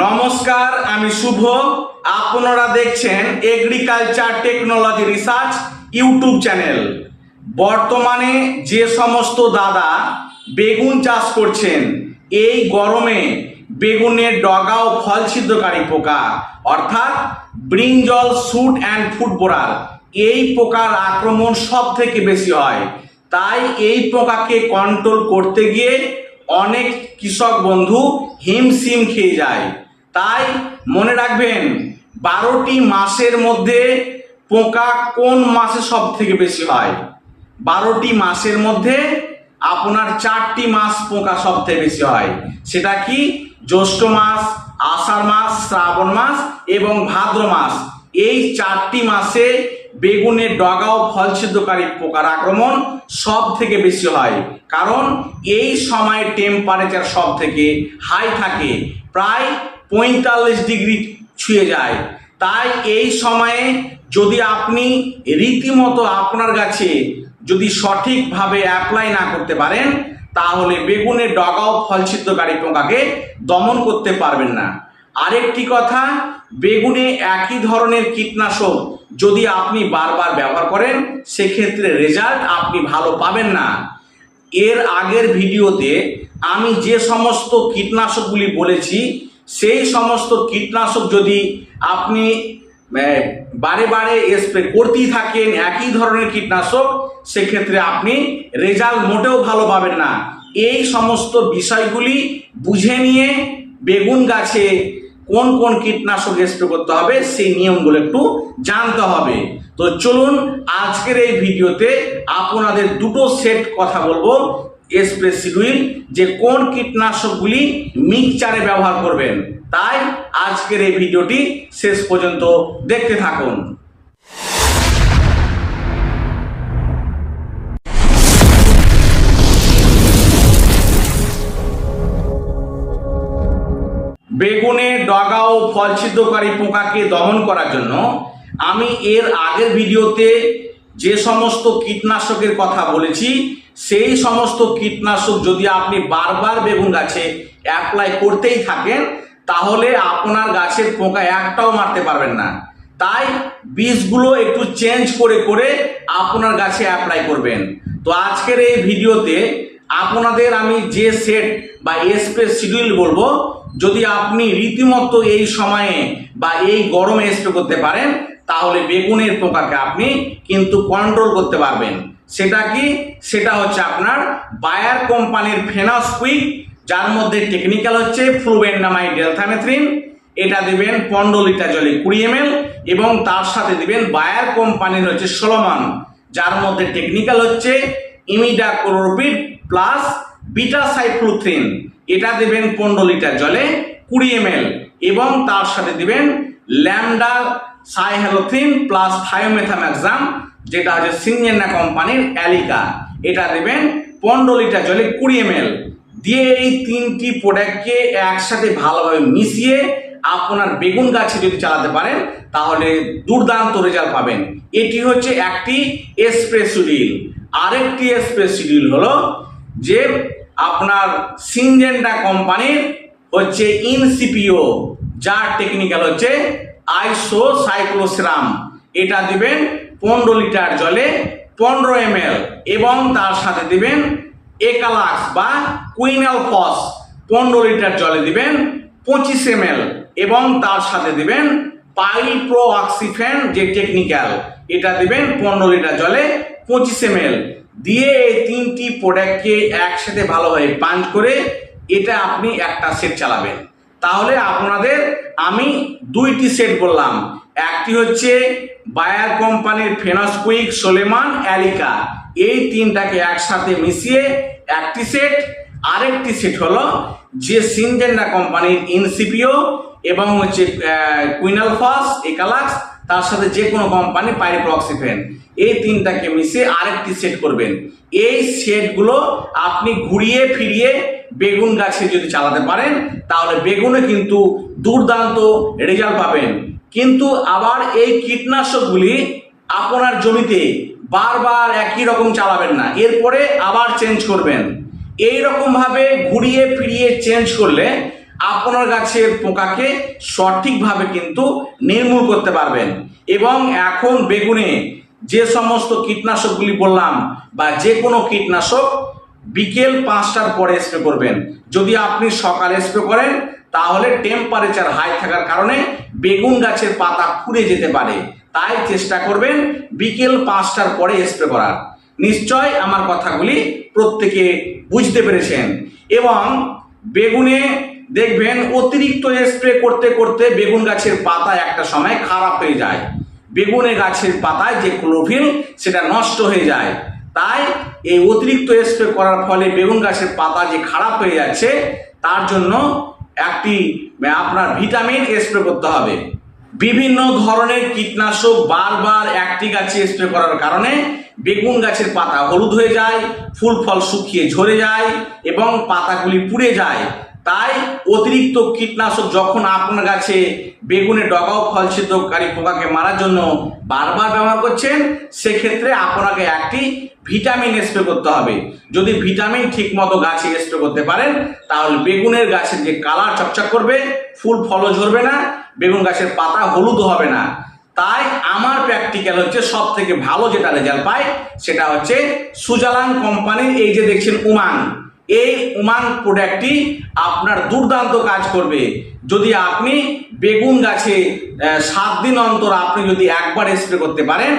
নমস্কার, আমি শুভ। আপনারা দেখছেন agriculture technology research YouTube channel বর্তমানে যে সমস্ত দাদা বেগুন চাষ করছেন, এই গরমে বেগুনের ডগা ও ফল ছিদ্রকারী পোকা। অর্থাৎ brinjal shoot and food borer এই পোকার আক্রমণ সব থেকে বেশি হয়। তাই এই পোকাকে কন্ট্রোল করতে গিয়ে অনেক কৃষক বন্ধু হিমশিম খেয়ে যায়। তাই মনে রাখবেন, বারোটি মাসের মধ্যে পোকা কোন মাসে সব থেকে বেশি হয়? বারোটি মাসের মধ্যে আপনার চারটি মাস পোকা সব থেকে বেশি হয়। সেটা কি? জ্যৈষ্ঠ মাস, আষাঢ় মাস, শ্রাবণ মাস এবং ভাদ্র মাস। এই চারটি মাসে বেগুনের ডগা ও ফল ছিদ্রকারী পোকার আক্রমণ সব থেকে বেশি হয়। কারণ এই সময় টেম্পারেচার সব থেকে হাই থাকে। প্রায় পঁয়তাল্লিশ ডিগ্রি ছুঁয়ে যায়। তাই এই সময়ে যদি আপনি রীতিমতো আপনার গাছে যদি সঠিকভাবে অ্যাপ্লাই না করতে পারেন, তাহলে বেগুনের ডগা ও ফল ছিদ্রকারী পোকাকে দমন করতে পারবেন না। আরেকটি কথা, বেগুনে একই ধরনের কীটনাশক যদি আপনি বারবার ব্যবহার করেন, সেক্ষেত্রে রেজাল্ট আপনি ভালো পাবেন না। এর আগের ভিডিওতে আমি যে সমস্ত কীটনাশকগুলি বলেছি সেই সমস্ত কীটনাশক যদি আপনি বারে বারে স্প্রে করতেই থাকেন, একই ধরনের কীটনাশক, সেক্ষেত্রে আপনি রেজাল্ট মোটেও ভালো পাবেন না। এই সমস্ত বিষয়গুলি বুঝে নিয়ে বেগুন গাছে কোন কোন কীটনাশক স্প্রে করতে হবে, সেই নিয়মগুলো একটু জানতে হবে। তো চলুন আজকের এই ভিডিওতে আপনাদের দুটো সেট কথা বলব। স্প্রে শিডিউল যে কোন কীটনাশকগুলি মিক্সচারে ব্যবহার করবেন। তাই আজকের এই ভিডিওটি শেষ পর্যন্ত দেখতে থাকুন। বেগুনে, ডগা ও ফল ছিদ্রকারী পোকাকে দমন করার জন্য আমি এর আগের ভিডিওতে যে সমস্ত কীটনাশকের কথা বলেছি, সেই সমস্ত কীটনাশক যদি আপনি বারবার বেগুন গাছে অ্যাপ্লাই করতেই থাকেন, তাহলে আপনার গাছের পোকা একটাও মারতে পারবেন না। তাই বীজগুলো একটু চেঞ্জ করে করে আপনার গাছে অ্যাপ্লাই করবেন। তো আজকের এই ভিডিওতে আপনাদের আমি যে সেট বা স্প্রে শিডিউল বলব, যদি আপনি রীতিমতো এই সময়ে বা এই গরমে স্প্রে করতে পারেন তাহলে বেগুনের পোকাকে আপনি কিন্তু কন্ট্রোল করতে পারবেন। সেটা কি? সেটা হচ্ছে আপনার বায়ার কোম্পানির ফেনাস কুইক, যার মধ্যে টেকনিক্যাল হচ্ছে ফ্লুবেন্ডামাইড ডেলথামেথ্রিন। এটা দেবেন পনেরো লিটার জলে কুড়ি এম এবং তার সাথে দিবেন বায়ার কোম্পানির হচ্ছে সোলোমান যার মধ্যে টেকনিক্যাল হচ্ছে ইমিডাক্লোরোপিড প্লাস বিটা সাইফ্লুথ্রিন এটা দেবেন পনেরো লিটার জলে কুড়ি এম এবং তার সাথে দিবেন ল্যামডা সাইহ্যালোথিন প্লাস থায়োমেথাম্যাক্সাম যেটা হচ্ছে সিনজেন্না কোম্পানির অ্যালিকা। এটা দেবেন পনেরো লিটার জলে কুড়ি এম দিয়ে এই তিনটি প্রোডাক্টকে একসাথে ভালোভাবে মিশিয়ে আপনার বেগুন গাছে যদি চালাতে পারেন, তাহলে দুর্দান্ত রেজাল্ট পাবেন। এটি হচ্ছে একটি স্প্রে শিডিউল আরেকটি স্প্রে শিডিউল হলো যে আপনার সিনজেন্ডা কোম্পানির হচ্ছে ইনসিপিও। যার টেকনিক্যাল হচ্ছে আইসো সাইক্লোসিরাম এটা দিবেন পনেরো লিটার জলে পনেরো এম এবং তার সাথে দিবেন একালাক্স বা কুইনাল ফস পনেরো লিটার জলে দিবেন পঁচিশ এম এবং তার সাথে দিবেন পাইপ্রো অক্সিফেন যে টেকনিক্যাল এটা দিবেন পনেরো লিটার জলে পঁচিশ এম দিয়ে এই তিনটি প্রোডাক্টকে একসাথে ভালোভাবে পাঞ্চ করে এটা আপনি একটা সেট চালাবেন। তাহলে আপনাদের আমি দুইটি সেট বললাম। একটি হচ্ছে বায়ার কোম্পানির ফেনাসকুইক সোলেমান, অ্যালিকা। এই তিনটাকে একসাথে মিশিয়ে একটি সেট আরেকটি সেট হলো যে সিনজেন্ডা কোম্পানির ইনসিপিও এবং হচ্ছে কুইনাল ফস একালাক্স, তার সাথে যে কোনো কোম্পানি পাইরিপ্রক্সিফেন। এই তিনটাকে মিশিয়ে আরেকটি সেট করবেন। এই সেটগুলো আপনি ঘুরিয়ে ফিরিয়ে বেগুন গাছে যদি চালাতে পারেন, তাহলে বেগুনে কিন্তু দুর্দান্ত রেজাল্ট পাবেন। কিন্তু আবার এই কীটনাশকগুলি আপনার জমিতে বারবার একই রকম চালাবেন না। এরপরে আবার চেঞ্জ করবেন। এই রকম ভাবে ঘুরিয়ে ফিরিয়ে চেঞ্জ করলে আপনার গাছের পোকাকে সঠিকভাবে কিন্তু নির্মূল করতে পারবেন। এবং এখন বেগুনে যে সমস্ত কীটনাশকগুলি বললাম, বা যে কোনো কীটনাশক বিকেল পাঁচটার পরে স্প্রে করবেন। যদি আপনি সকালে স্প্রে করেন, তাহলে টেম্পারেচার হাই থাকার কারণে বেগুন গাছের পাতা পুড়ে যেতে পারে। তাই চেষ্টা করবেন বিকেল পাঁচটার পরে স্প্রে করার। নিশ্চয় আমার কথাগুলি প্রত্যেকে বুঝতে পেরেছেন। এবং বেগুনে দেখবেন অতিরিক্ত স্প্রে করতে করতে বেগুন গাছের পাতা একটা সময় খারাপ হয়ে যায়। বেগুনে গাছের পাতায় যে ক্লোরোফিল সেটা নষ্ট হয়ে যায়। তাই এই অতিরিক্ত স্প্রে করার ফলে বেগুন গাছের পাতা যে খারাপ হয়ে যাচ্ছে, তার জন্য একটি আপনার ভিটামিন স্প্রে করতে হবে। বিভিন্ন ধরনের কীটনাশক বারবার একটি গাছে স্প্রে করার কারণে বেগুন গাছের পাতা হলুদ হয়ে যায়, ফুল ফল শুকিয়ে ঝরে যায় এবং পাতাগুলি পুড়ে যায়। তাই অতিরিক্ত কীটনাশক যখন আপনার গাছে বেগুনে ডগাও ফলছিদ্রকারী পোকাকে মারার জন্য বারবার ব্যবহার করছেন, সেক্ষেত্রে আপনাকে একটি ভিটামিন স্প্রে করতে হবে। যদি ভিটামিন ঠিক মতো গাছে স্প্রে করতে পারেন, তাহলে বেগুনের গাছের যে কালার চকচক করবে, ফুল ফলও ঝরবে না, বেগুন গাছের পাতা হলুদ হবে না। তাই আমার প্র্যাকটিক্যাল হচ্ছে সব থেকে ভালো যেটা রেজাল্ট পায়, সেটা হচ্ছে সুজালান কোম্পানির এই যে দেখছেন উমান। এই উমান প্রোডাক্টটি আপনার দুর্দান্ত কাজ করবে। যদি আপনি বেগুন গাছে সাত দিন অন্তর আপনি যদি একবার স্প্রে করতে পারেন,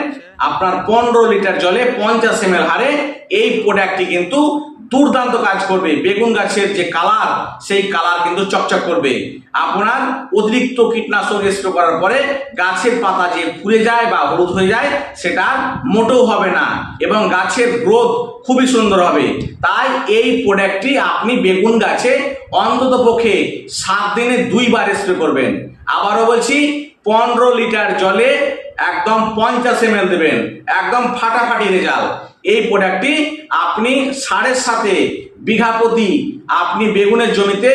আপনার পনেরো লিটার জলে পঞ্চাশ এম হারে এই প্রোডাক্টটি কিন্তু দুর্দান্ত কাজ করবে। বেগুন গাছের যে কালার, সেই কালার কিন্তু চকচক করবে। আপনার অতিরিক্ত কীটনাশক স্প্রে করার পরে গাছের পাতা যে ফুলে যায় বা হলুদ হয়ে যায়, সেটা মোটেও হবে না এবং গাছের গ্রোথ খুবই সুন্দর হবে। তাই এই প্রোডাক্টটি আপনি বেগুন গাছে অন্তত পক্ষে সাত দিনে দুইবার স্প্রে করবেন। আবারও বলছি, পনেরো লিটার জলে একদম পঞ্চাশ এম দেবেন। একদম ফাটাফাটি রেজাল্ট। এই প্রোডাক্টটি আপনি সাড়ে সাথে বিঘা প্রতি আপনি বেগুনের জমিতে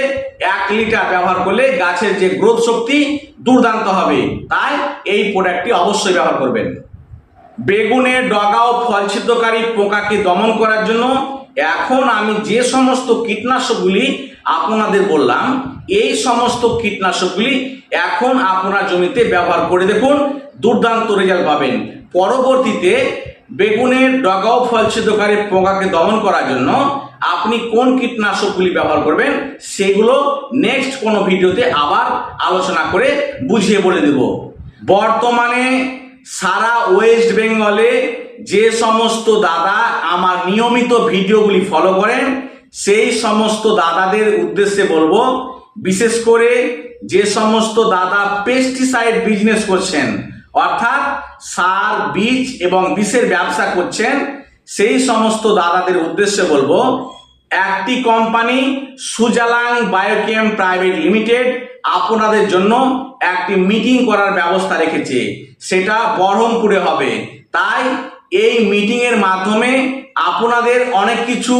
এক লিটার ব্যবহার করলে গাছের যে গ্রোথ শক্তি দুর্দান্ত হবে। তাই এই প্রোডাক্টটি অবশ্যই ব্যবহার করবেন। বেগুনে ডগা ও ফলছিদ্রকারী পোকাকে দমন করার জন্য এখন আমি যে সমস্ত কীটনাশকগুলি আপনাদের বললাম, এই সমস্ত কীটনাশকগুলি এখন আপনার জমিতে ব্যবহার করে দেখুন, দুর্দান্ত রেজাল্ট পাবেন। পরবর্তীতে বেগুনের ডগা ও ফল পোকাকে দমন করার জন্য আপনি কোন কীটনাশকগুলি ব্যবহার করবেন সেগুলো নেক্সট কোনো ভিডিওতে আবার আলোচনা করে বুঝিয়ে বলে দেব। বর্তমানে সারা ওয়েস্ট বেঙ্গলে যে সমস্ত দাদা আমার নিয়মিত ভিডিওগুলি ফলো করেন, সেই সমস্ত দাদাদের উদ্দেশ্যে বলব, বিশেষ করে যে সমস্ত দাদা পেস্টিসাইড বিজনেস করছেন অর্থাৎ সার, বীজ এবং বিষের ব্যবসা করছেন, সেই সমস্ত দাদাদের উদ্দেশ্যে বলব, একটি company Sujalang biochem private limited, আপনাদের জন্য একটি মিটিং করার ব্যবস্থা রেখেছে। সেটা বহরমপুরে হবে। তাই এই মিটিংয়ের মাধ্যমে আপনাদের অনেক কিছু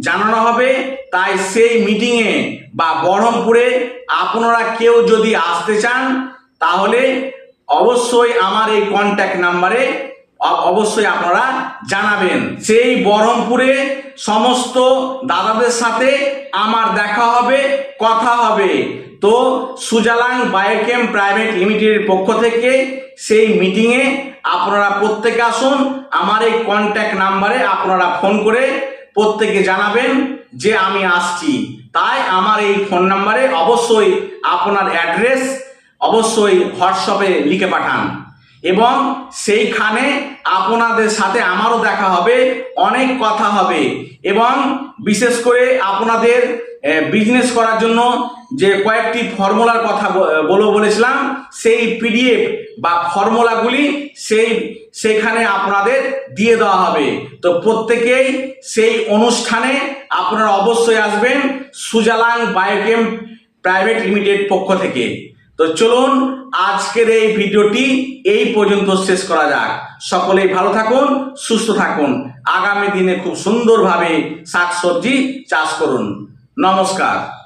জানানো হবে। তাই সেই মিটিংয়ে বা বহরমপুরে আপনারা কেউ যদি আসতে চান, তাহলে অবশ্যই আমার এই কন্ট্যাক্ট নাম্বারে অবশ্যই আপনারা জানাবেন। সেই বহরমপুরে সমস্ত দাদাদের সাথে আমার দেখা হবে, কথা হবে। তো সুজালাং বায়োকেম প্রাইভেট লিমিটেডের পক্ষ থেকে সেই মিটিংয়ে আপনারা প্রত্যেকে আসুন, আমার এই কন্ট্যাক্ট নাম্বারে আপনারা ফোন করে প্রত্যেকে জানাবেন যে আমি আসছি। তাই আমার এই ফোন নাম্বারে অবশ্যই আপনার অ্যাড্রেস অবশ্যই হোয়াটসঅ্যাপে লিখে পাঠান। এবং সেইখানে আপনাদের সাথে আমারও দেখা হবে, অনেক কথা হবে। এবং বিশেষ করে আপনাদের বিজনেস করার জন্য যে কয়েকটি ফর্মুলার কথা বলব বলেছিলাম, সেই পিডিএফ বা ফর্মুলাগুলি সেই, সেখানে আপনাদের দিয়ে দেওয়া হবে। তো প্রত্যেকেই সেই অনুষ্ঠানে আপনারা অবশ্যই আসবেন সুজালাং বায়োকেম প্রাইভেট লিমিটেড পক্ষ থেকে। তো চলুন আজকের এই ভিডিওটি এই পর্যন্ত শেষ করা যাক। সকলেই ভালো থাকুন, সুস্থ থাকুন। আগামী দিনে খুব সুন্দরভাবে শাকসবজি চাষ করুন। নমস্কার।